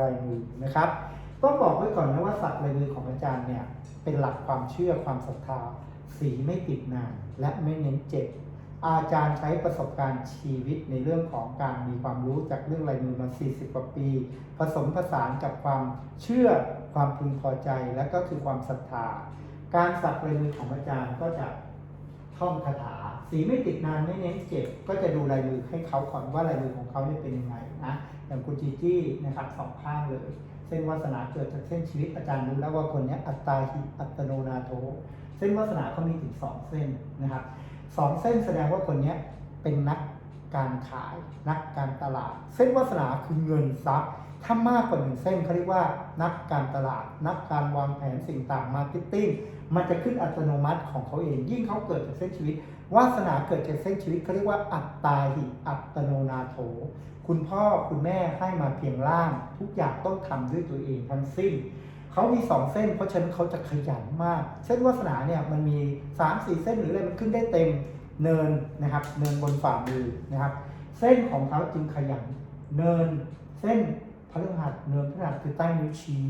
ลายมือนะครับ ต้องบอกไว้ก่อนนะว่าสักลายมือของอาจารย์เนี่ยเป็นหลักความเชื่อความศรัทธาสีไม่ติดนานและไม่เน้นเจ็บ อาจารย์ใช้ประสบการณ์ชีวิตในเรื่องของการมีความรู้จากเรื่องลายมือมา 40 กว่าปี ผสมผสานกับความเชื่อความพึงพอใจและก็คือความศรัทธา การสักลายมือของอาจารย์ก็จะท่องคาถา สีไม่ติดนานไม่เน้นเจ็บ ก็จะดูลายมือให้เขาก่อนว่าลายมือของเขาเนี่ยเป็นยังไงนะ อย่างคุณจีจี้นะครับสองข้างเลย เส้นวาสนาเกิดจากเส้นชีวิตอาจารย์รู้แล้วว่าคนนี้อัตตาหิอัตโนนาโถเส้นวาสนาเขามีถึงสองเส้นนะครับสองเส้นแสดงว่าคนนี้เป็นนักการขายนักการตลาด เส้นวาสนาคือเงินทรัพย์ถ้ามากกว่าหนึ่งเส้นเขาเรียกว่านักการตลาด นักการวางแผนสิ่งต่างมาร์เก็ตติ้งมันจะขึ้นอัตโนมัติของเขาเองยิ่งเขาเกิดจากเส้นชีวิต วาสนาเกิดจากเส้นชีวิตเขาเรียกว่าอัตตาหิอัตโนนาโถ คุณพ่อคุณแม่ให้มาเพียงร่าง ทุกอย่างต้องทำด้วยตัวเองทั้งสิ้นเขามีสองเส้น เพราะฉะนั้นเขาจะขยันมาก เส้นวาสนาเนี่ยมันมี3ามสี่เส้นหรืออะไรมันขึ้นได้เต็มเนินนะครับ เนินบนฝ่ามือนะครับ เส้นของเขาจึงขยัน เนินเส้นพฤหัสเนินพฤหัสคือใต้นิ้วชี้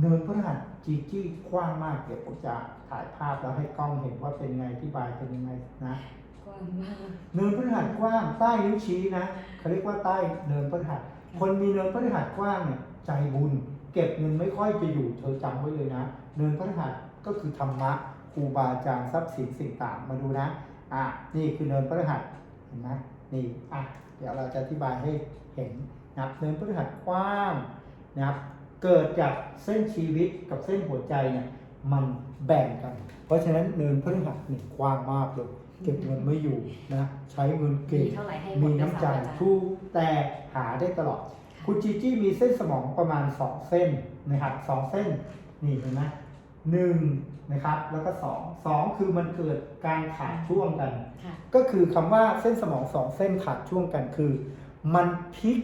เนินพฤหัสจีจี้กว้างมากเดี๋ยวผมจะถ่ายภาพแล้วให้กล้องเห็นว่าเป็นไงที่บายเป็นยังไงนะกว้างมากเนินพฤหัสกว้างใต้นิ้วชี้นะเขาเรียกว่าใต้เนินพฤหัสคนมีเนินพฤหัสกว้างเนี่ยใจบุญ เก็บเงินไม่ค่อยจะอยู่เธอจำไว้เลยนะ เนินพฤหัสก็คือธรรมะครูบาอาจารย์ทรัพย์สินสิ่งต่างมาดูนะอะนี่คือเนินพฤหัสเห็นไหมนี่อะเดี๋ยวเราจะอธิบายให้เห็นนะครับเนินพฤหัสกว้างนะครับ เกิดจากเส้นชีวิตกับเส้นหัวใจเนี่ยมันแบ่งกัน เพราะฉะนั้นเนินพฤหัสนี่กว้างมากเลยเก็บเงินไม่อยู่นะใช้เงินเก่มีงเท่าไหร่ให้หมมีดน้ำใจทุทุกแต่หาได้ตลอด คุณจีจี้มีเส้นสมองประมาณ2เส้นนะครับสองเส้นนี่เห็นไหมหนึ่งนะครับแล้วก็สองสองคือมันเกิดการขาดช่วงกันค่ะก็คือคำว่าเส้นสมองสองเส้นขาดช่วงกันคือ มันพลิก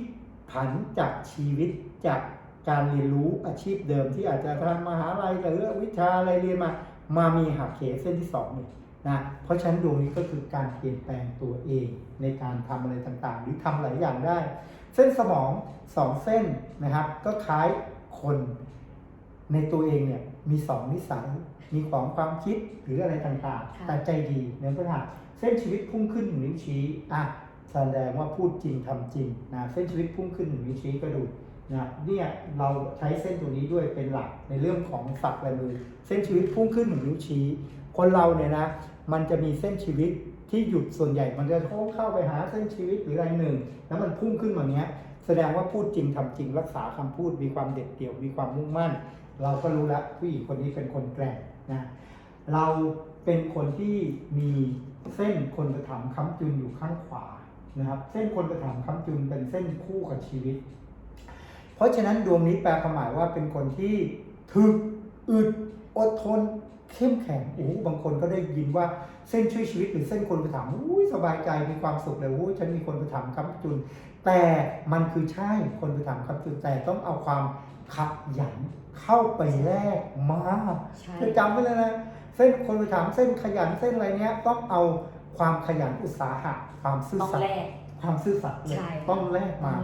ผันจากชีวิตจาก การเรียนรู้อาชีพเดิมที่อาจจะทำมหาลัยหรือวิชาอะไรเรียนมา มามีหักเหเส้นที่สองนี่นะเพราะฉะนั้นดวงนี้ก็คือการเปลี่ยนแปลงตัวเองในการทำอะไรต่างๆ หรือทำหลายอย่างได้ เส้นสมองสองเส้นนะครับก็คล้ายคนในตัวเองเนี่ยมีสองนิสัยมีของความคิดหรืออะไรต่างๆค่ะแต่ใจดีเนื้อพระหัสเส้นชีวิตพุ่งขึ้นหนึ่งนิ้วชี้อะแสดงว่าพูดจริงทำจริงนะเส้นชีวิตพุ่งขึ้นหนึ่งนิ้วชี้ก็ดู นะเนี่ยเราใช้เส้นตัวนี้ด้วยเป็นหลักในเรื่องของสักลายมือ เส้นชีวิตพุ่งขึ้นหนึ่งนิ้วชี้ คนเราเนี่ยนะ มันจะมีเส้นชีวิตที่หยุดส่วนใหญ่ มันจะโค้งเข้าไปหาเส้นชีวิตหรืออะไรหนึ่ง แล้วมันพุ่งขึ้นมาเนี้แสดงว่าพูดจริงทำจริงรักษาคำพูดมีความเด็ดเดี่ยวมีความมุ่งมั่น เราก็รู้แล้วผู้หญิงคนนี้เป็นคนแกร่งนะเราเป็นคนที่มีเส้นคนประถมค้ำจุนอยู่ข้างขวานะครับ เส้นคนประถมค้ำจุนเป็นเส้นคู่กับชีวิต เพราะฉะนั้นดวงนี้แปลความหมายว่าเป็นคนที่ถึกอึดอดทนเข้มแข็งโอ้โหบางคนก็ได้ยินว่าเส้นช่วยชีวิตหรือเส้นคนประถมอุ้ยสบายใจมีความสุขเลยอุ้ยฉันมีคนประถมค้ำจุน แต่มันคือใช่คนประถมค้ำจุนแต่ต้องเอาความขยันเข้าไปแลกมาใช่เธอจำไว้เลยนะเส้นคนประถมเส้นขยันเส้นอะไรเนี้ยต้องเอาความขยันอุตสาหะความซื่อต้องสัตแลย์กความซื่อสัตย์เลยใช่ต้องแลกต้มา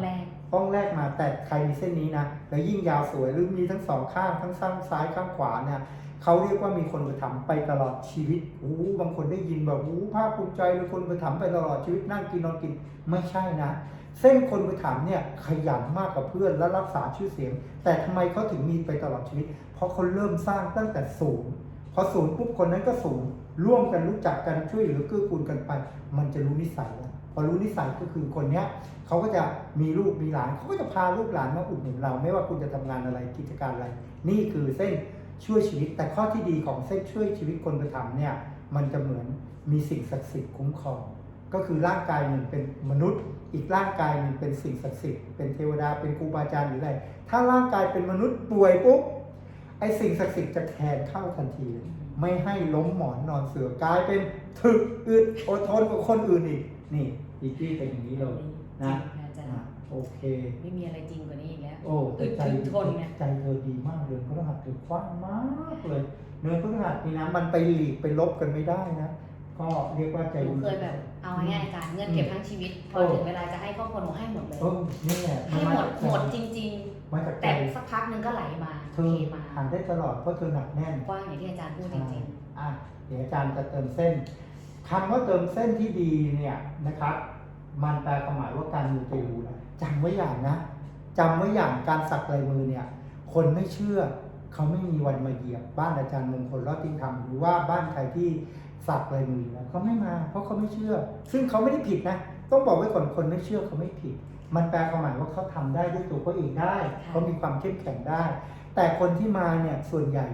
องแลกต้องแลกมาแต่ใครมีเส้นนี้นะแล้วยิ่งยาวสวยหรือมีทั้งสองข้างทั้งซ้ายซ้ายข้างขวาเนี่ยเขาเรียกว่ามีคนประถมไปตลอดชีวิตโอ้บางคนได้ยินแบบโอ้ภาคภูมิใจเลยคนประถมไปตลอดชีวิตนั่งกินนอนกินไม่ใช่นะเส้นคนประถมเนี่ยขยันมากกว่าเพื่อนและรักษาชื่อเสียง แต่ทำไมเขาถึงมีไปตลอดชีวิต เพราะเขาเริ่มสร้างตั้งแต่ศูนย์พอศูนย์ปุ๊บคนนั้นก็ศูนย์ร่วมกันรู้จักกันช่วยเหลือเกื้อกูลกันไป มันจะรู้นิสัยแล้ว อรู้นิสัยก็คือคนเนี้ยเขาก็จะมีลูกมีหลานเขาก็จะพาลูกหลานมาอุดหนุนเรา ไม่ว่าคุณจะทำงานอะไรกิจการอะไร นี่คือเส้นช่วยชีวิต แต่ข้อที่ดีของเส้นช่วยชีวิตคนไปทำเนี่ยมันจะเหมือนมีสิ่งศักดิ์สิทธิ์คุ้มครองก็คือร่างกายหนึ่งเป็นมนุษย์ อีกร่างกายหนึ่งเป็นสิ่งศักดิ์สิทธิ์เป็นเทวดาเป็นครูบาอาจารย์หรืออะไรถ้าร่างกายเป็นมนุษย์ป่วยปุ๊บไอสิ่งศักดิ์สิทธิ์จะแทนเข้าทันทีเลยไม่ให้ล้มหมอนนอนเสือกลายเป็นถึกอึดอดทนกว่าคนอื่นอีกนี่ อีกที่เป็นอย่างนี้เลยจรินะงค่ะอาจารอะย์โอเคไม่มีอะไรจริงกว่านี้อีกแล้ว โอ้แต่ใจอึดถึงทนไงใจเธอดีมากเลยพระรหัสเธอกว้างมากเลยเนินพระรหัสนี่นะมันไปหลีกไปลบกันไม่ได้นะก็เรียกว่าใจหนูดีเคยแบบเอาง่ายๆอาจารย์เงินเก็บทั้งชีวิตพอโอ้ถึงเวลาจะให้ครอบครัวหนูให้หมดเลยเออนี่แหละให้หมดนหมมาดจากจริงเมาจากใจแต่สักพักหนึ่งก็ไหลมาเธเทอมาหาได้ตลอดเพราะเธอหนักแน่นกว้างอย่างที่อาจารย์พูดจริงอะเดี๋ยวอาจารย์จะเติมเส้น คำว่าเติมเส้นที่ดีเนี่ยนะครับ มันแปลความหมายว่าการมูเตลูนะจำไว้อย่างนะจำไว้อย่างการสักลายมือเนี่ย คนไม่เชื่อเขาไม่มีวันมาเหยียบ บ้านอาจารย์มงคลรอดติ้งธรรมหรือว่าบ้านใครที่สักลายมือนะเขาไม่มา เพราะเขาไม่เชื่อ ซึ่งเขาไม่ได้ผิดนะ ต้องบอกไว้ก่อนคนไม่เชื่อเขาไม่ผิด มันแปลความหมายว่าเขาทำได้ด้วยตัวเขาเองได้เขามีความเข้มแข็งได้ แต่คนที่มาเนี่ยส่วนใหญ่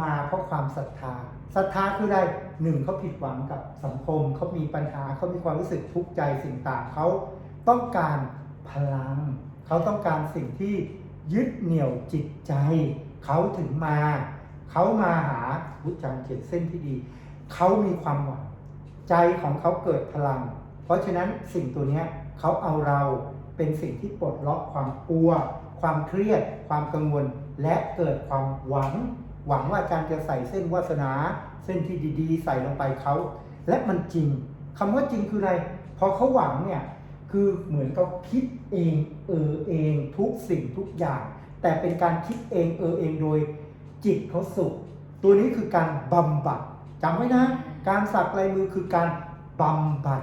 มาเพราะความศรัทธาศรัทธาคืออะไร หนึ่งเขาผิดหวังกับสังคมเขามีปัญหาเขามีความรู้สึกทุกข์ใจสิ่งต่างเขาต้องการพลังเขาต้องการสิ่งที่ยึดเหนี่ยวจิตใจ เขาถึงมาเขามาหาวุฒิจำเขียนเส้นที่ดีเขามีความหวังใจของเขาเกิดพลัง เพราะฉะนั้นสิ่งตัวนี้เขาเอาเราเป็นสิ่งที่ปลดล็อกความกลัว ความเครียด ความกังวล และเกิดความหวัง หวังว่าอาจารย์จะใส่เส้นวาสนา เส้นที่ดีๆ ใส่ลงไปเขาและมันจริงคำว่าจริงคืออะไรพอเขาหวังเนี่ยคือเหมือนเขาคิดเองเออเองทุกสิ่งทุกอย่าง แต่เป็นการคิดเองเออเองโดยจิตเขาสุข ตัวนี้คือการบำบัดจำไว้นะ การสักลายมือคือการบำบัด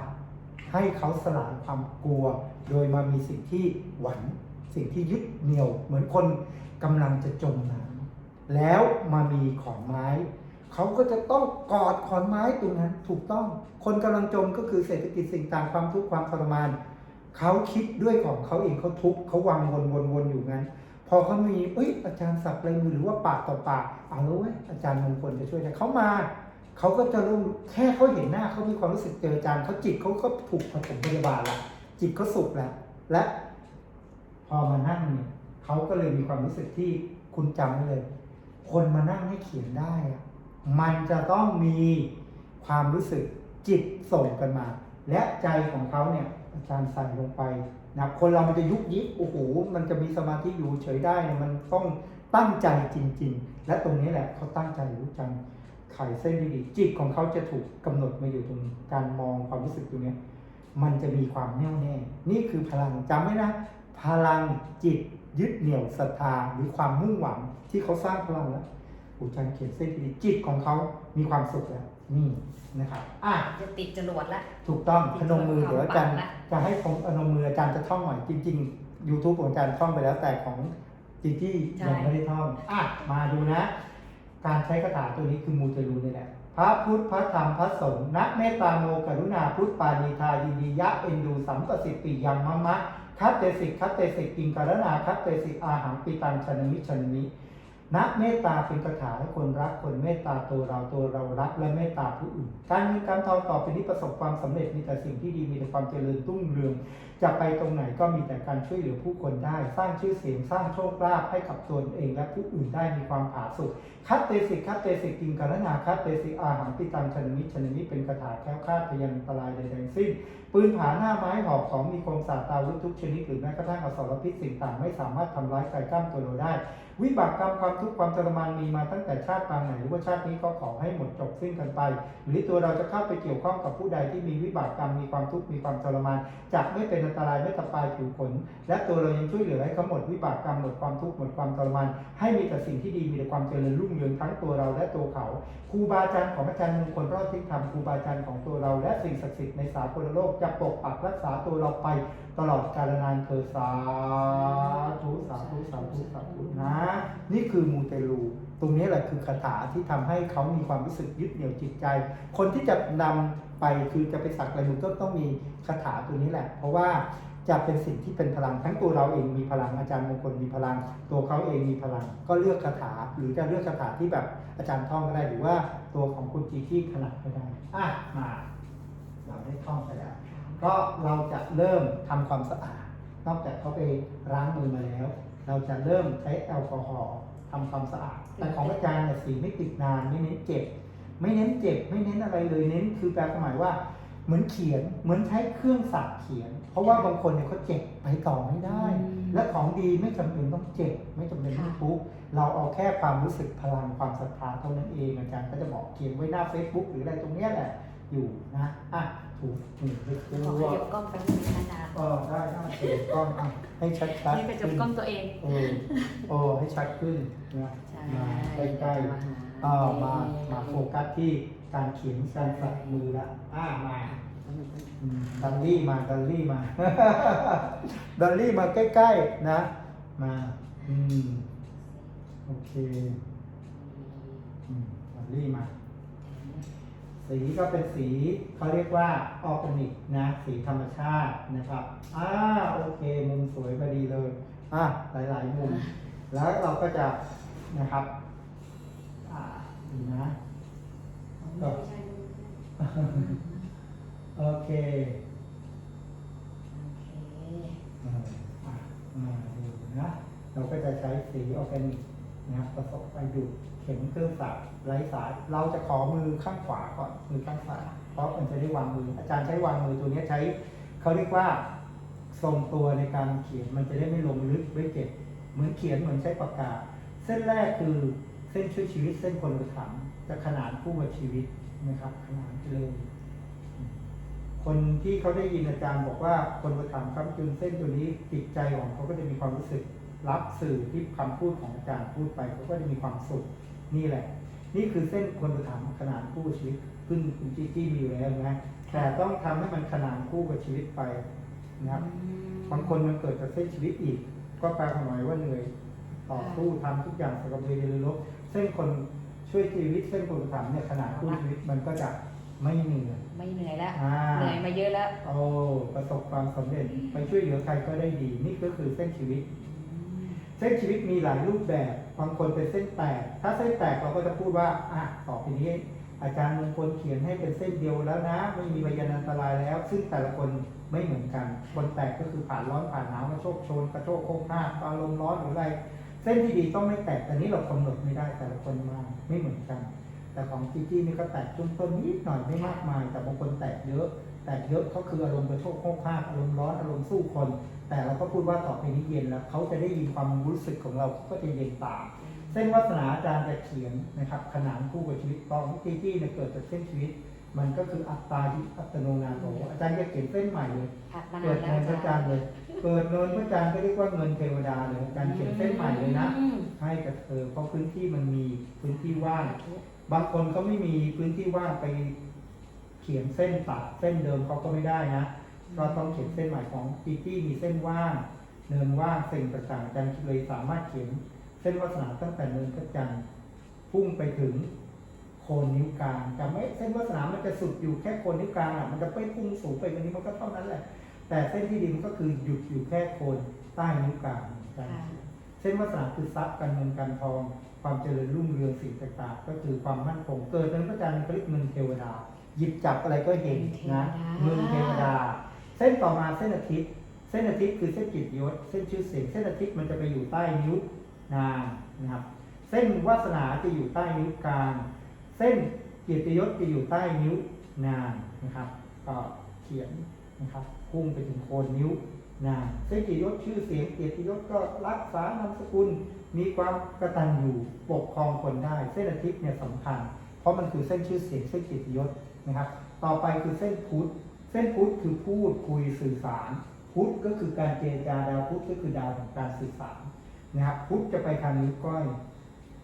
ให้เขาสลายความกลัว โดยมามีสิ่งที่หวังสิ่งที่ยึดเหนี่ยว เหมือนคนกำลังจะจมน้ำ แล้วมามีขอนไม้ เขาก็จะต้องกอดขอนไม้ตรงนั้นถูกต้อง คนกำลังจมก็คือเศรษฐกิจสิ่งต่างความทุกข์ความทรมาน เขาคิดด้วยของเขาเองเขาทุกข์เขาวางวนวนวนอยู่งั้น พอเขามีเอ้ยอาจารย์สักลายมือหรือว่าปากต่อปากเอาแล้วเว้ยอาจารย์มงคลจะช่วยได้เขามาเขาก็จะรู้แค่เขาเห็นหน้าเขามีความรู้สึกเจออาจารย์เขาจิตเขาก็ถูกปฐมพยาบาลละจิตเขาสุขแล้วและพอมานั่งเนี่ยเขาก็เลยมีความรู้สึกที่คุณจำไว้เลย คนมานั่งให้เขียนได้อะมันจะต้องมีความรู้สึกจิตส่งกันมา และใจของเขาเนี่ยอาจารย์ใส่ลงไปนะคนเรามันจะยุกยิกโอ้โหมันจะมีสมาธิอยู่เฉยได้เนี่ยมันต้องตั้งใจจริง ๆ และตรงนี้แหละเขาตั้งใจรู้จังไขเส้นดีๆจิตของเขาจะถูกกำหนดมาอยู่ตรงการมองความรู้สึกตรงนี้มันจะมีความแน่วแน่ นี่คือพลังจำไว้นะ พลังจิต ยึดเหนี่ยวศรัทธาหรือความมุ่งหวังที่เขาสร้างพลังแล้วอุจันเขียนเส้นที่ดีจิตของเขามีความสุขแล้วนี่นะครับอะๆจะติดจรวดละถูกต้องพนมมือจริงๆเดี๋ยวอาจารย์ความปังละจะให้ผมพนมมืออาจารย์จะท่องหน่อยจริง ๆ YouTube ของอาจารย์ท่องไปแล้วแต่ของจีจี้ยังไม่ได้ท่องอะมาดูนะ การใช้คาถาตัวนี้คือมูเตลูนี่แหละพระพุทธพระธรรมพระสงฆ์นักเมตตาโมกรุณาพุทธปานีทายินดียะเอ็นดูสัมปสิทปิยังมะมะ คัตเตสิกคัตเตสิกกิงการนาคัตเตสิกอาหังปิตังชนมิชนมินักเมตตาเป็นคาถาให้คนรักคนเมตตาตัวเราตัวเรารักและเมตตาผู้อื่น การเงินการทองต่อไปนี้ประสบความสำเร็จมีแต่สิ่งที่ดีมีแต่ความเจริญรุ่งเรือง จะไปตรงไหนก็มีแต่การช่วยเหลือผู้คนได้ สร้างชื่อเสียงสร้างโชคลาภให้กับตนเองและผู้อื่นได้มีความผาสุกคัตเตสิกคัตเตสิกกิงการนาคัตเตสิกอาหังปิตังชนมิชนมิเป็นคาถาแค้วคาดพยันตรายใดๆสิ้นปืนผาหน้าไม้หอกของมีคมสาตาวุธทุกชนิดหรือแม้กระทั่งอสรพิษสิ่งต่างไม่สามารถทำร้ายกายกล้ามตัวเราได้ วิบากกรรมความทุกข์ความทรมานมีมาตั้งแต่ชาติปางไหนหรือว่าชาตินี้ก็ขอให้หมดจบสิ้นกันไป หรือตัวเราจะเข้าไปเกี่ยวข้องกับผู้ใดที่มีวิบากกรรมมีความทุกข์มีความทรมานจะไม่เป็นอันตรายไม่ตะปายผิวขนและตัวเรายังช่วยเหลือให้เขาหมดวิบากกรรมหมดความทุกข์หมดความทรมานให้มีแต่สิ่งที่ดีมีแต่ความเจริญรุ่งเรืองทั้งตัวเราและตัวเขาครูบาอาจารย์ของอาจารย์มงคลรอดทิ้งธรรมครูบาอาจารย์ของตัวเราและสิ่งศักดิ์สิทธิ์ในสากลโลกจะปกปักรักษาตัวเราไปตลอดกาลนานเธอสาธุสาธุสาธุสาธุนะ นี่คือมูเตลู ตรงนี้แหละคือคาถาที่ทำให้เขามีความรู้สึกยึดเหนี่ยวจิตใจ คนที่จะนำไปคือจะไปสักลายมือก็ต้องมีคาถาตัวนี้แหละ เพราะว่าจะเป็นสิ่งที่เป็นพลังทั้งตัวเราเองมีพลังอาจารย์มงคลมีพลัง ตัวเขาเองมีพลัง ก็เลือกคาถาหรือจะเลือกคาถาที่แบบอาจารย์ท่องก็ได้หรือว่าตัวของคุณจีที่ถนัดก็ได้อะมา เราได้ท่องไปแล้ว ก็เราจะเริ่มทำความสะอาด นอกจากเขาไปล้างมือมาแล้ว เราจะเริ่มใช้แอลกอฮอล์ทำความสะอาด แต่ของอาจารย์เนี่ยสีไม่ติดนานไม่เน้นเจ็บ ไม่เน้นเจ็บ ไม่เน้นอะไรเลยเน้นคือแปลความหมายว่าเหมือนเขียนเหมือนใช้เครื่องสักเขียน เพราะว่าบางคนเนี่ยเขาเจ็บไปต่อไม่ได้อืมและของดีไม่จำเป็นต้องเจ็บ ไม่จำเป็นต้องทุกข์เราเอาแค่ความรู้สึกพลังความศรัทธาเท่านั้นเองอาจารย์ก็จะบอกเขียนไว้หน้า Facebook หรืออะไรตรงเนี้ยแหละอยู่นะอะ ถูกหนึ่งให้ขอทั่ขวยับกล้องไปนิดนึงอาจารย์เออได้ได้เปิดกล้องอะให้ชัดชัดนี่กระจกกล้องตัวเองเออโอ้ให้ชัดขึ้นนะใช่มาใกล้ๆเออมามาโฟกัสที่การเขียนการสักมือละอ่ามาอืมดัลลี่มาดัลลี่มา ดัลลี่มาใกล้ๆนะ มาอืมโอเคอืมดัลลี่มา สีก็เป็นสีเขาเรียกว่าออร์แกนิกนะ สีธรรมชาตินะครับอ่าโอเค มุมสวยพอดีเลยอะหลาย ๆ มุม แล้วเราก็จะนะครับอ่าดูนะโอเคอ่าอะมาดูนะเราก็จะใช้สีออร์แกนิกนะครับผสมไปดูด เข็มเครื่องสักไร้สาย เราจะขอมือข้างขวาก่อนมือข้างซ้ายเพราะมันจะได้วางมือ อาจารย์ใช้วางมือตัวนี้ใช้เขาเรียกว่าทรงตัวในการเขียนมันจะได้ไม่ลงลึกไม่เจ็บเหมือนเขียนเหมือนใช้ปากกา เส้นแรกคือเส้นช่วยชีวิตเส้นคนกระถางจะขนานคู่กับชีวิตนะครับ ขนานเลยคนที่เขาได้ยินอาจารย์บอกว่าคนกระถางครับจุนเส้นตัวนี้จิตใจของเขาก็จะมีความรู้สึกรับสื่อที่คำพูดของอาจารย์พูดไปเขาก็จะมีความสุข นี่แหละ นี่คือเส้นคนกระถางขนานคู่กับชีวิตขึ้นคุณจี้จี้มีอยู่แล้วนะแต่ต้องทำให้มันขนานคู่กับชีวิตไปนะครับบางคนมันเกิดจากเส้นชีวิตอีก ก็แปลความหมายว่าเหนื่อยต่อสู้ทำทุกอย่างสกับเวรลบเส้นคนช่วยชีวิตเส้นคนถามเนี่ยขนาดคู่ชีวิตมันก็จะไม่เหนื่อยไม่เหนื่อยแล้วอ่าเหนื่อยมาเยอะแล้วโอ้ประสบความสำเร็จไปช่วยเหลือใครก็ได้ดี นี่ก็คือเส้นชีวิต เส้นชีวิตมีหลายรูปแบบ บางคนเป็นเส้นแตก ถ้าเส้นแตกเราก็จะพูดว่าอะต่อไปนี้ อาจารย์มงคลเขียนให้เป็นเส้นเดียวแล้วนะ ไม่มีพยานอันตรายแล้ว ซึ่งแต่ละคนไม่เหมือนกัน คนแตกก็คือผ่านร้อนผ่านหนาวมาโชคโชนกระโชกโคกหน้าอารมณ์ร้อนหรืออะไร เส้นที่ดีต้องไม่แตก แต่นี้เรากำหนดไม่ได้แต่ละคนมาไม่เหมือนกัน แต่ของจีจี้นี่ก็แตกจุ้มต้นนิดหน่อยไม่มากมาย แต่บางคนแตกเยอะ แตกเยอะเขาคืออารมณ์กระโชกโคกห้าอารมณ์ร้อนอารมณ์สู้คน แต่เราก็พูดว่าต่อไปนี้เย็นแล้วเขาจะได้ยินความรู้สึกของเราเขาก็จะเย็นตามเส้นวาสนาอาจารย์จะเขียนนะครับขนานคู่กับชีวิตตอนที่จี้เนี่ยเกิดจากเส้นชีวิต มันก็คืออัตตาหิอัตโนนาโถอาจารย์จะเขียนเส้นใหม่เลยผัดมาเกินาดนเงิแล้วนพระอาจารย์เลยเกิดเงินพระอาจารย์ก็เรียกว่าเงินเทวดาเลยอาจารย์เขียนเส้นใหม่เลยนะอืมให้กับเธอเพราะพื้นที่มันมีพื้นที่ว่างบางคนเขาไม่มีพื้นที่ว่างไป เขียนเส้นตัดเส้นเดิมเขาก็ไม่ได้นะก็ต้องเขียนเส้นใหม่ของจีจี้มีเส้นว่างเนินว่างสิ่งต่างๆอาจารย์เลยสามารถเขียนเส้นวาสนาตั้งแต่เนินพระจันทร์พุ่งไปถึงโคนนิ้วกลางจำไว้เส้นวาสนามันจะสุดอยู่แค่โคนนิ้วกลางอะมันจะไม่พุ่งสูงไปกว่านี้มันก็เท่านั้นแหละ แต่เส้นที่ดีมันก็คือหยุดอยู่แค่โคนใต้นิ้วกลางอาจารย์ค่ะเส้นวาสนาคือทรัพย์การเงินการทอง ความเจริญรุ่งเรืองสิ่งต่างๆ ก็คือความมั่นคงเกิดเป็นพระจันทร์เขาเรียกเงินเทวดา หยิบจับอะไรก็เห็นนะเงินเทวดา เส้นต่อมาเส้นอาทิตย์ เส้นอาทิตย์คือเส้นกิจยศ เส้นชื่อเสียง เส้นอาทิตย์มันจะไปอยู่ใต้นิ้วนางนะครับ เส้นวาสนาจะอยู่ใต้นิ้วกลาง เส้นเกียรติยศจะอยู่ใต้นิ้วนางนะครับ ก็เขียนนะครับ พุ่งไปถึงโคนนิ้วนางเส้นเกียรติยศชื่อเสียงเกียรติยศก็รักษานามสกุล มีความกตัญญูปกครองคนได้ เส้นอาทิตย์เนี่ยสำคัญ เพราะมันคือเส้นชื่อเสียงเส้นเกียรติยศ นะครับ ต่อไปคือเส้นพุทธ เส้นพุทธคือพูดคุยสื่อสาร พุทธก็คือการเจรจาดาวพุธก็คือดาวของการสื่อสารนะครับ พุทธจะไปทางนิ้วก้อย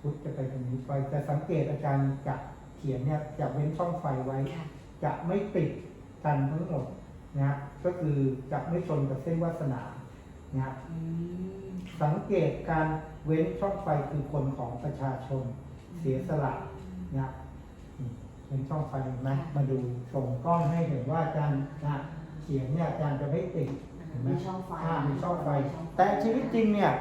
พุทธจะไปทางนิ้วก้อยแต่สังเกตอาจารย์จะเขียนเนี่ยจะเว้นช่องไฟไว้ค่ะจะไม่ติดกันทั้งหมดนะครับก็คือจะไม่ชนกับเส้นวาสนานะครับอืมสังเกตการเว้นช่องไฟคือคนของประชาชนเสียสละนะครับอืม เป็นช่องไฟเห็นไหมมาดูส่งกล้องให้เห็นว่าอาจารย์นะเขียนเนี่ยอาจารย์จะไม่ติดเห็นไหมมีช่องไฟอ่ามีช่องไฟ แต่ชีวิตจริงเนี่ย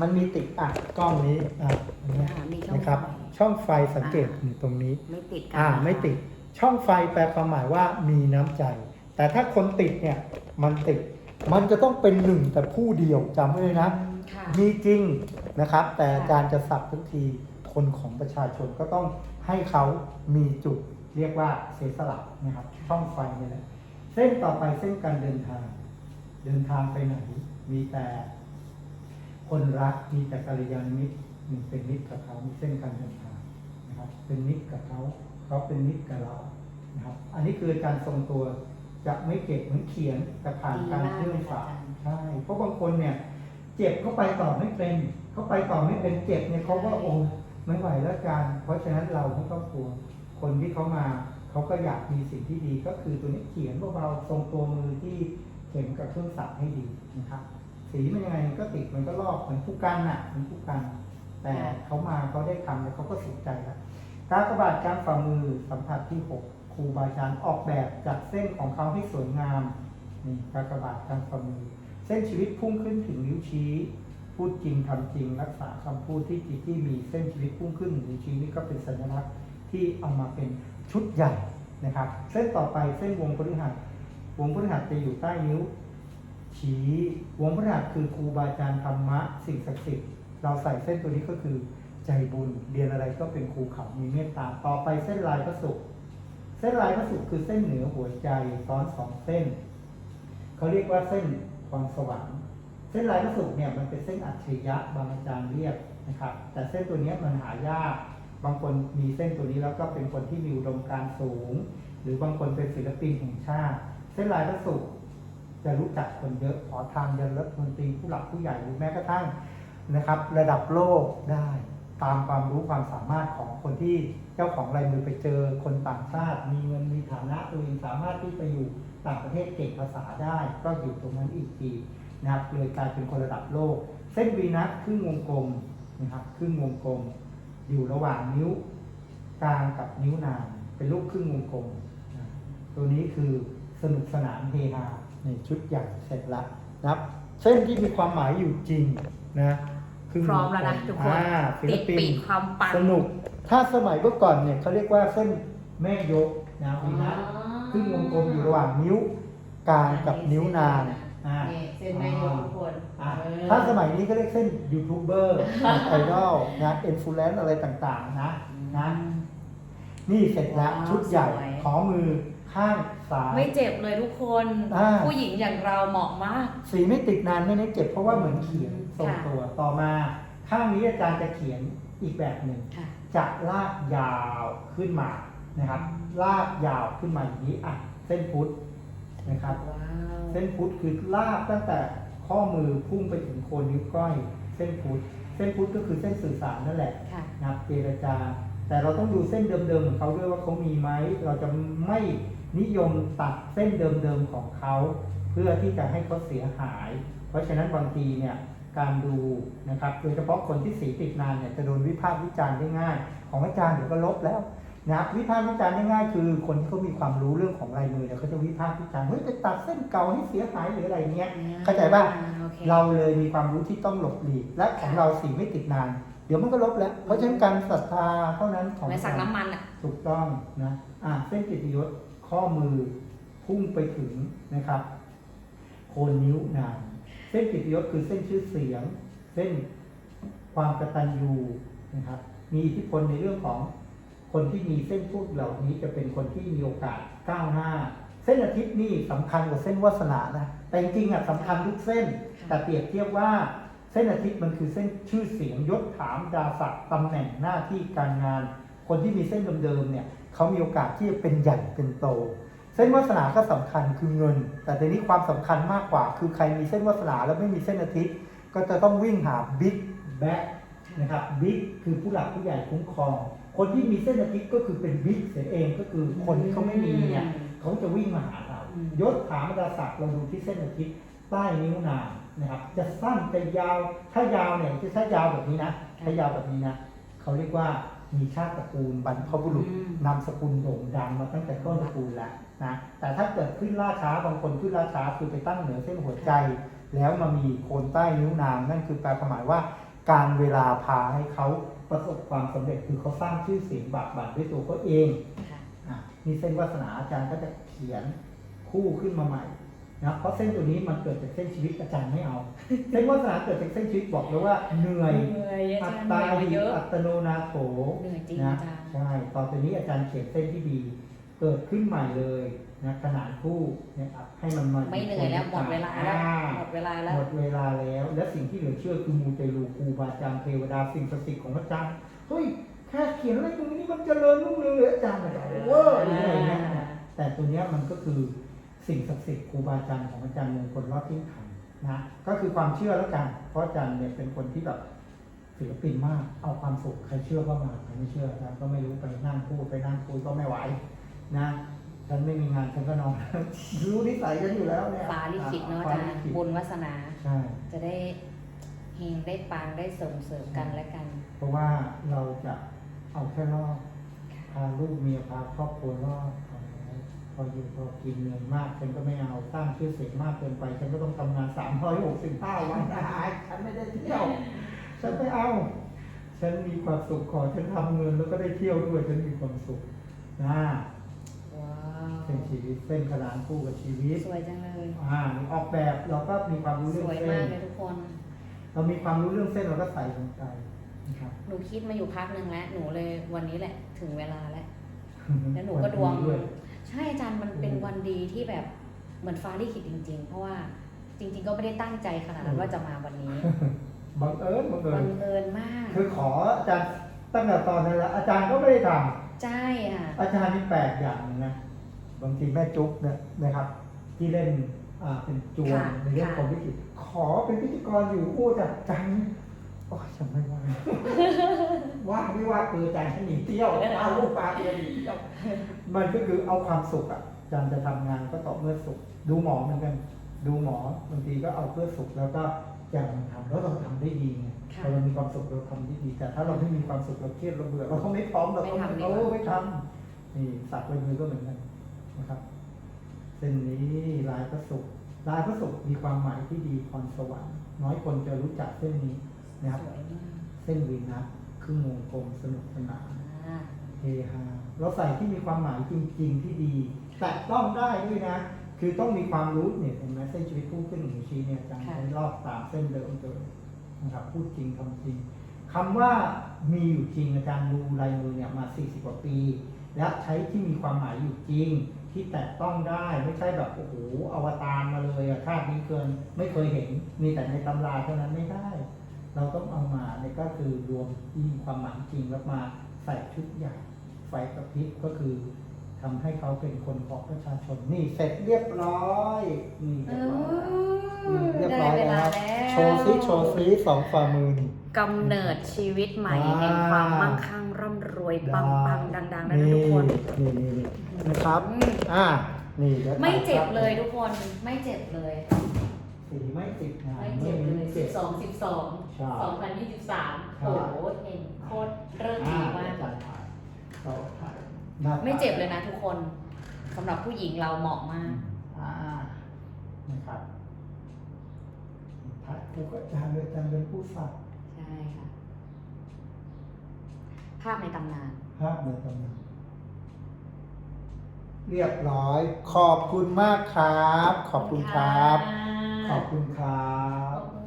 มันมีติดอะกล้องนี้อะเห็นไหมอ่ามีช่องนะครับ ไฟ ช่องไฟสังเกตอยู่ตรงนี้ ไม่ติดกัอ่าไม่ติดช่องไฟแปลความหมายว่ามีน้ำใจ แต่ถ้าคนติดเนี่ยมันติด มันจะต้องเป็นหนึ่งแต่ผู้เดียวจำไว้เลยนะ ค่ะ มีจริงนะครับ แต่อาจารย์จะสับทุกที คนของประชาชนก็ต้องให้เขามีจุดเรียกว่าเสียสละนะครับช่องไฟนี่แหละเส้นต่อไปเส้นการเดินทาง เดินทางไปไหน มีแต่คนรักมีแต่กัลยาณมิตรมีเป็นมิตรกับเขามีเส้นการเดินทางนะครับเป็นมิตรกับเขาเขาเป็นมิตรกับเรานะครับ อันนี้คือการทรงตัวจะไม่เจ็บเหมือนเขียนแต่ผ่านการเคลื่อนฝานจารย์ใช่เพราะบางคนเนี่ย เจ็บเขาไปต่อไม่เป็น เขาไปต่อไม่เป็นเจ็บเนี่ยเขาก็โอ้ ไม่ไหวแล้วอาจารย์เพราะฉะนั้นเราไม่ต้องกลัว คนที่เขามาเขาก็อยากมีสิ่งที่ดี ก็คือตัวนี้เขียนเบาๆทรงตัวมือที่เข็มกับเครื่องสับให้ดีนะครับ สีมันยังไงมันก็ติดมันก็ลอกเหมือนผู้กันน่ะเหมือนผู้กัน แต่เขามาเขาได้ทำแล้วเขาก็สุขใจแล้วการกระบาดการฝ่ามือสัมผัสที่หกครูบาอาจารย์ออกแบบจากเส้นของเขาให้สวยงามนี่การกระบาดการฝ่ามือ เส้นชีวิตพุ่งขึ้นถึงนิ้วชี้ พูดจริงทำจริงรักษาคำพูดที่จิตที่มีเส้นชีวิตพุ่งขึ้นถึงนิ้วชี้นี่ก็เป็นสัญลักษณ์ที่เอามาเป็นชุดใหญ่นะครับ เส้นต่อไปเส้นวงพฤหัสวงพฤหัสจะอยู่ใต้นิ้วชี้วงพฤหัสคือครูบาอาจารย์ธรรมะสิ่งศักดิ์สิทธิ์เราใส่เส้นตัวนี้ก็คือใจบุญเรียนอะไรก็เป็นครูเขามีเมตตาต่อไปเส้นลายพระศุกร์เส้นลายพระศุกร์คือเส้นเหนือหัวใจซ้อนสองเส้นเขาเรียกว่าเส้นพรสวรรค์ เส้นลายพระศุกร์เนี่ยมันเป็นเส้นอัจฉริยะบางอาจารย์เรียกนะครับ แต่เส้นตัวนี้มันหายาก บางคนมีเส้นตัวนี้แล้วก็เป็นคนที่มีอุดมการณ์สูง หรือบางคนเป็นศิลปินแห่งชาติ เส้นลายพระศุกร์จะรู้จักคนเยอะขอทานยันรัฐมนตรีผู้หลักผู้ใหญ่หรือแม้กระทั่งนะครับ ระดับโลกได้ตามความรู้ความสามารถของคนที่เจ้าของลายมือไปเจอคนต่างชาติ มีเงินมีฐานะตัวเองสามารถที่ไปอยู่ต่างประเทศเก่งภาษาได้ ก็อยู่ตรงนั้นอีกที นะครับเลยกลายเป็นคนระดับโลก เส้นวีนัสครึ่งวงกลมนะครับครึ่งวงกลม อยู่ระหว่างนิ้วกลางกับนิ้วนางเป็นรูปครึ่งวงกลมนะตัวนี้คือสนุกสนานเฮฮาในชุดใหญ่เสร็จละนะครับ เส้นที่มีความหมายอยู่จริงนะครึ่งพร้อมแล้วนะทุกคนอ่าศิลติดปิปีนกความปังสนุก ถ้าสมัยเมื่อก่อนเนี่ยเขาเรียกว่าเส้นแม่ยกนะวีนัสครึ่งวงกลมอยู่ระหว่างนิ้วกลางกับนิ้วนาง อ่า นี่เส้นแม่ยกทุกคนอะเออถ้าสมัยนี้ก็เรียกเส้นยูทูบเบอร์ไอดอลนะอินฟลูเอนซ์อะไรต่างๆนะนะ นี่เสร็จแล้วว้าวชุดใหญ่ สวย ขอมือข้างซ้าย ไม่เจ็บเลยทุกคน อ่า ผู้หญิงอย่างเราเหมาะมาก สีไม่ติดนานไม่เน้นเจ็บเพราะว่าเหมือนเขียนทรงค่ะตัวต่อมา ข้างนี้อาจารย์จะเขียนอีกแบบหนึ่ง ค่ะ จะลากยาวขึ้นมานะครับ ลากยาวขึ้นมาอย่างนี้อะเส้นพุทธ นะครับว้าวเส้นพุทธคือลากตั้งแต่ข้อมือพุ่งไปถึงโคนนิ้วก้อย เส้นพุทธเส้นพุทธก็คือเส้นสื่อสารนั่นแหละค่ะ นะครับเจรจา แต่เราต้องดูเส้นเดิมๆของเขาด้วยว่าเขามีไหมเราจะไม่นิยมตัดเส้นเดิมๆของเขา เพื่อที่จะให้เขาเสียหาย เพราะฉะนั้นบางทีเนี่ยการดูนะครับโดยเฉพาะคนที่สีติดนานเนี่ยจะโดนวิพากษ์วิจารณ์ได้ง่าย ของอาจารย์เดี๋ยวก็ลบแล้ว นะครับวิพากษ์วิจารณ์ได้ง่ายคือคนที่เขามีความรู้เรื่องของลายมือเนี่ยเขาจะวิพากษ์วิจารณ์เฮ้ยไปตัดเส้นเก่าให้เสียหายหรืออะไรเงี้ย เข้าใจป่ะอ่โอคเราเลยมีความรู้ที่ต้องหลบหลีกและของเราสีไม่ติดนาน เดี๋ยวมันก็ลบแล้ว เพราะฉะนั้นการศรัทธาเท่านั้นของเหมือนสักน้ำมันอะถูกต้องนะอะเส้นกิตติยศข้อมือพุ่งไปถึงนะครับโคนนิ้วนางเส้นกิตติยศคือเส้นชื่อเสียง เส้นความกตัญญูนะครับมีอิทธิพลในเรื่องของ คนที่มีเส้นพวกเหล่านี้จะเป็นคนที่มีโอกาสก้าวหน้า เส้นอาทิตย์นี่สำคัญกว่าเส้นวาสนานะแต่จริงๆอะสำคัญทุกเส้น แต่เปรียบเทียบว่าเส้นอาทิตย์มันคือเส้นชื่อเสียงยศถามดาศักดิ์ตำแหน่งหน้าที่การงาน คนที่มีเส้นเดิมๆเนี่ยเขามีโอกาสที่จะเป็นใหญ่เป็นโต เส้นวาสนาก็สำคัญคือเงิน แต่ทีนี้ความสำคัญมากกว่า คือใครมีเส้นวาสนาแล้วไม่มีเส้นอาทิตย์ ก็จะต้องวิ่งหาบิ๊กแบ็คนะครับบิ๊กคือผู้หลักผู้ใหญ่คุ้มครอง คนที่มีเส้นอาทิตย์ก็คือเป็นบิ๊กเสียเองก็คือคนที่เขาไม่มีเนี่ยเขาจะวิ่งมาหาเราอืมยศถามดาศักดิ์เราดูที่เส้นอาทิตย์ใต้นิ้วนางนะครับ จะสั้นจะยาวถ้ายาวเนี่ยจะถ้ายาวแบบนี้นะถ้ายาวแบบนี้นะเขาเรียกว่ามีชาติตระกูลบรรพบุรุษอืมนามสกุลโด่งดังมาตั้งแต่ต้นตระกูลแล้วนะแต่ถ้าเกิดขึ้นล่าช้าบางคนขึ้นล่าช้าคือไปตั้งเหนือเส้นหัวใจ แล้วมามีโคนใต้นิ้วนางนั่นคือแปลความหมายว่า การเวลาพาให้เขา ประสบความสำเร็จคือเขาสร้างชื่อเสียงบากบั่นด้วยตัวเขาเองค่ะอะนี่เส้นวาสนาอาจารย์ก็จะเขียนคู่ขึ้นมาใหม่นะเพราะเส้นตัวนี้มันเกิดจากเส้นชีวิตอาจารย์ไม่เอา เส้นวาสนาเกิดจากเส้นชีวิตบอกเลยว่าเหนื่อยเหนื่อยอาอัจารตย์ตาเหนื่อยหิมาเยอะอัตโนนาโถเหนื่อยจริงนะอาจารย์ใช่ต่อไปนี้อาจารย์เขียนเส้นที่ดี เกิดขึ้นใหม่เลย นะขนาดคู่เนี่ยครับให้มันมาไม่เหนื่อยแล้วหมดเวลาแล้วอ่หมดเวลาแล้วหมดเวลาแล้ว และสิ่งที่เหลือเชื่อคือมูเตลูครูบาอาจารย์เทวดาสิ่งศักดิ์สิทธิ์ของอาจารย์เฮ้ยแค่เขียนอะไรตรงนี้มันเจริญรุ่งเรืองเลยอาจารย์แบบเวอร์หรืออะไรเงี้ยนะแต่ตัวเนี้ยมันก็คือสิ่งศักดิ์สิทธิ์ครูบาอาจารย์ของอาจารย์มงคลรอดทิ้งขันนะก็คือความเชื่อแล้วกัน เพราะอาจารย์เนี่ยเป็นคนที่แบบศิลปินมาก เอาความสุขใครเชื่อก็มาใครไม่เชื่ออาจารย์ก็ไม่รู้ไปนั่งพูดไปนั่งคุยก็ไม่ไหวนะ ฉันไม่มีงานฉันก็นอน รู้นิสัยฉันอยู่แล้วเนี่ยฟ้าลิขิตเนาะอาฟ้จารลิย์ขิตบุญวาสนา ใช่ จะได้เฮงได้ปังได้ส่งเสริมกันและกัน เพราะว่าเราจะเอาแค่รอดพาลูกเมียพาครอบครัวรอดพอแล้วพออยู่พอกินเงินมากฉันก็ไม่เอาสร้างชื่อเสียงมากเกินไป ฉันก็ต้องทำงานสามร้อยหกสิบห้าวันอาหารฉันไม่ได้เที่ยว ฉันไม่เอา ฉันมีความสุขขอฉันทำเงินแล้วก็ได้เที่ยวด้วยฉันมีความสุขนะว้าว เป็นชีวิตเส้นขนานคู่กับชีวิตสวยจังเลย อ่าออกแบบเราก็มีความรู้สเรื่องวยเส้มากน เลยทุกคน เรามีความรู้เรื่องเส้นเราก็ใส่ลงไปนะครับหนูคิดมาอยู่พักหนึ่งแล้ว หนูเลยวันนี้แหละ ถึงเวลาแล้ว แล้วหนูก็ดวงนนี้ด้วย ใช่อาจารย์มันเป็นอืมวันดีที่แบบเหมือนฟ้าลิขิตจริง ๆ เพราะว่าจริง ๆ ก็ไม่ได้ตั้งใจขนาดนั้นว่าจะมาวันนี้บังเอิญบังเอิบัญงเอิญมากคือขออาจารย์ตั้งแต่ตอนนั้นแล้วอาจารย์ก็ไม่ได้ทใช่ค่ะำอาจารย์นี่แปลกอย่างหนึงนะ บางทีแม่จุ๊บเนี่ยนะครับ ที่เล่นอ่าเป็นจวนค่ะในเรื่องค่ะของพิธีขอเป็นพิธีกรอยู่อู้จัดจังโอ้ยฉันไม่ว่างว่างไม่ว่างคืออาจารย์ฉันหนีเที่ยวเอาลูกปลาเรียนหนีเที่ยวมันก็คือเอาความสุขอะอาจารย์จะทำงานก็ต่อเมื่อสุข ดูหมอเหมือนกัน ดูหมอบางทีก็เอาเพื่อสุขแล้วก็อย่างมันทำแล้วเราทำได้ดีไงค่ะพอเรามีความสุขเราทำได้ดีแต่ถ้าเราไม่มีความสุขเราเครียดเราเบื่อเราก็ไม่พร้อมเราก็ไม่ทำดีกเอว่าอไม่ทำนี่สักลายมือก็เหมือนกัน นะครับเส้นนี้ลายพระศุกร์ลายพระศุกร์มีความหมายที่ดีพรสวรรค์น้อยคนจะรู้จักเส้นนี้นะครับสวยมากเส้นวีนัสครึ่งวงกลมสนุกสนานอ่าเฮฮาเราใส่ที่มีความหมายจริง ๆ ที่ดี แต่ต้องได้ด้วยนะ คือต้องมีความรู้เนี่ยเห็นไหมเส้นชีวิตผู้ขึ้นหนึ่งชี้เนี่ยอาจารย์ค่ะใช้รอบตามเส้นเดิมเลยนะครับพูดจริงทำจริงคำว่ามีอยู่จริงอาจารย์ดูลายมือเนี่ยมา 40 กว่าปี และใช้ที่มีความหมายอยู่จริง ที่แตะต้องได้ไม่ใช่แบบโอ้โหอวตารมาเลยอะชาตินี้เกินไม่เคยเห็น มีแต่ในตำราเท่านั้นไม่ได้ เราต้องเอามาเนี่ยก็คือรวมยิ่งความหมายจริงแล้วมาใส่ชุดใหญ่ไฟกระพริบก็คือ ทำให้เขาเป็นคนของประชาชนนี่เสร็จเรียบร้อยนี่เอเรียบอร้อยนี่เรียบร้อยได้เวลาแล้วแล้วโชว์ซิโชว์ซิสองฝ่ามือนี่กำเนิดชีวิตใหม่อ่าแห่งความมั่งคั่งร่ำรวยปังปังๆดังๆนะทุกคนนี่นี่นี่นะครับอืมอ่านี่ดี๋ยวไม่เจ็บถ่าเลยทุกคนไม่เจ็บเลยสีไม่ติดงานไม่เจ็บเลยไม่สิเจ็บบสองสิบสองใช่สองพันยี่สิบสามใช่โอ้โหเห็นโคตรเริ่มอ่าดีมากอาจารย์ถ่ายต่อถ่าย หน้าตาไม่เจ็บเลยนะทุกคนสำหรับผู้หญิงเราเหมาะมาก อ่า นะครับถ่ายผู้ก็อาจารย์เลยอาจารย์เป็นผู้สัตว์ใช่ค่ะ ภาพในตำนาน ภาพในตำนานเรียบร้อย ขอบคุณมากครับ ขอบคุณครับ ขอบคุณครัขบอบคุณค่ะ